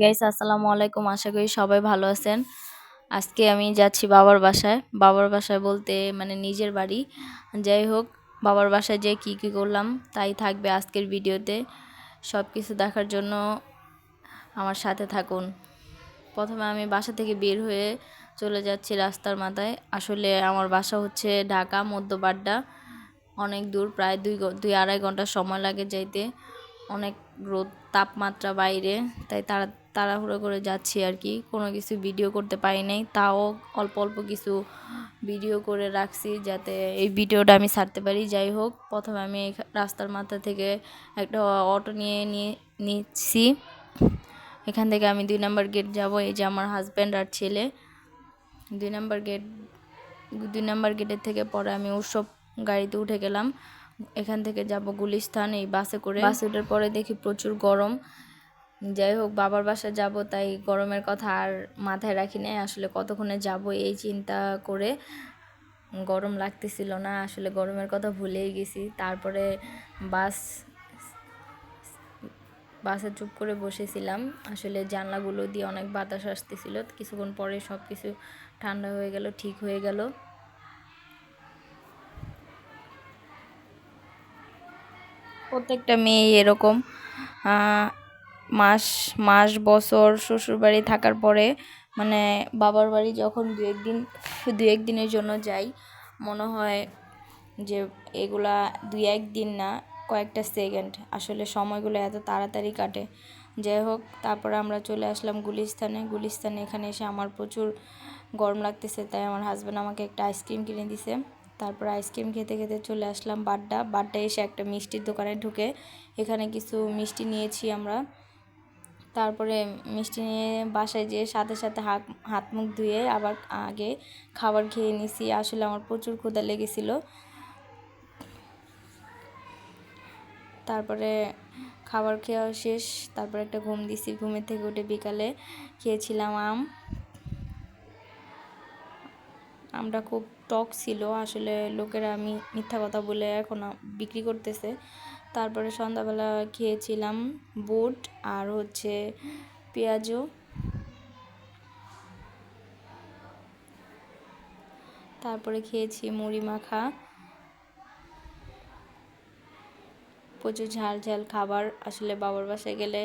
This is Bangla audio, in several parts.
গাইস আসসালামু আলাইকুম। আশা করি সবাই ভালো আছেন। আজকে আমি যাচ্ছি বাবার বাসায়। বাবার বাসায় বলতে মানে নিজের বাড়ি। যাই হোক, বাবার বাসায় যে কি কি করলাম তাই থাকবে আজকের ভিডিওতে। সব কিছু দেখার জন্য আমার সাথে থাকুন। প্রথমে আমি বাসা থেকে বের হয়ে চলে যাচ্ছি রাস্তার মাথায়। আসলে আমার বাসা হচ্ছে ঢাকা, মধ্যবাড্ডা। অনেক দূর, প্রায় দুই দুই আড়াই ঘণ্টা সময় লাগে যাইতে। অনেক রোদ, তাপমাত্রা বাইরে, তাই তাড়া, তাড়াহুড়ো করে যাচ্ছি আর কি। কোনো কিছু ভিডিও করতে পারি নাই, তাও অল্প অল্প কিছু ভিডিও করে রাখছি যাতে এই ভিডিওটা আমি ছাড়তে পারি। যাই হোক, প্রথমে আমি রাস্তার মাথা থেকে একটা অটো নিয়ে নিয়ে নিচ্ছি। এখান থেকে আমি দুই নাম্বার গেট যাব, এই যে আমার হাজব্যান্ড আর ছেলে। দুই নাম্বার গেট দুই নাম্বার গেটের থেকে পরে আমি উৎসব গাড়িতে উঠে গেলাম। এখান থেকে যাব গুলিস্তান এই বাসে করে। বাসে ওঠার পরে দেখি প্রচুর গরম। যাই হোক, বাবার বাসায় যাব, তাই গরমের কথা আর মাথায় রাখি নাই। আসলে কতক্ষণে যাব এই চিন্তা করে গরম লাগতেছিল না। আসলে গরমের কথা ভুলেই গেছি। তারপরে বাস, বাসে চুপ করে বসেছিলাম। আসলে জানলাগুলো দিয়ে অনেক বাতাস আসতেছিল। কিছুক্ষণ পরে সব কিছু ঠান্ডা হয়ে গেল, ঠিক হয়ে গেল। প্রত্যেকটা মেয়ে এরকম। মাস মাস, বছর শ্বশুরবাড়ি থাকার পরে মানে বাবার বাড়ি যখন দু একদিন, দু একদিনের জন্য যাই, মনে হয় যে এগুলা দুই একদিন না, কয়েকটা সেকেন্ড আসলে সময়গুলো এত তাড়াতাড়ি কাটে। যাই হোক, তারপরে আমরা চলে আসলাম গুলিস্তানে। গুলিস্তানে এখানে এসে আমার প্রচুর গরম লাগতেছে, তাই আমার হাজব্যান্ড আমাকে একটা আইসক্রিম কিনে দিছে। তারপর আইসক্রিম খেতে খেতে চলে আসলাম বাড্ডা। বাড্ডা এসে একটা মিষ্টির দোকানে ঢুকে এখানে কিছু মিষ্টি নিয়েছি আমরা। তারপরে মিষ্টি নিয়ে বাসায় যেয়ে সাথে সাথে হাত হাত মুখ ধুয়ে আবার আগে খাবার খেয়ে নিছি। আসলে আমার প্রচুর ক্ষুধা লেগেছিল। তারপরে খাবার খাওয়া শেষ। তারপরে একটা ঘুম দিছি। ঘুমের থেকে উঠে বিকালে খেয়েছিলাম আম। আমটা খুব টক ছিল, আসলে লোকেরা আমি মিথ্যা কথা বলে এখন বিক্রি করতেছে। তারপরে সন্ধ্যাবেলা খেয়েছিলাম বুট আর হচ্ছে পেঁয়াজও। তারপরে খেয়েছি মুড়ি মাখা, প্রচুর ঝাল ঝাল খাবার। আসলে বাবার বাসায় গেলে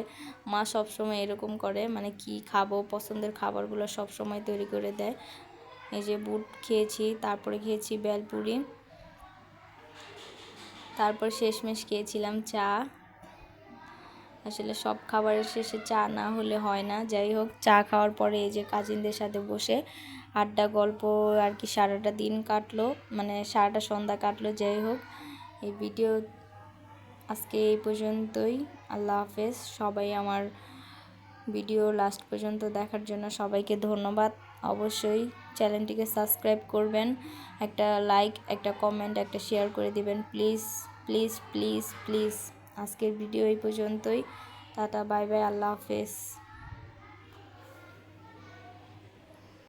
মা সবসময় এরকম করে মানে কি খাব, পছন্দের খাবারগুলো সবসময় তৈরি করে দেয়। এই যে বুট খেয়েছি, তারপরে খেয়েছি বেলপুরি, তারপর শেষমেশ খেয়েছিলাম চা। আসলে সব খাবারের শেষে চা না হলে হয় না। যাই হোক, চা খাওয়ার পরে এই যে কাজিনদের সাথে বসে আড্ডা, গল্প আর কি সারাটা দিন কাটলো মানে সারাটা সন্ধ্যা কাটলো। যাই হোক, এই ভিডিও আজকে এই পর্যন্তই। আল্লাহ হাফেজ। সবাই আমার ভিডিও লাস্ট পর্যন্ত দেখার জন্য সবাইকে ধন্যবাদ। অবশ্যই চ্যানেলটিকে সাবস্ক্রাইব করবেন, একটা লাইক, একটা কমেন্ট, একটা শেয়ার করে দিবেন। Please please please please. আজকের ভিডিও এই পর্যন্তই। টাটা, বাই বাই, আল্লাহ হাফেজ।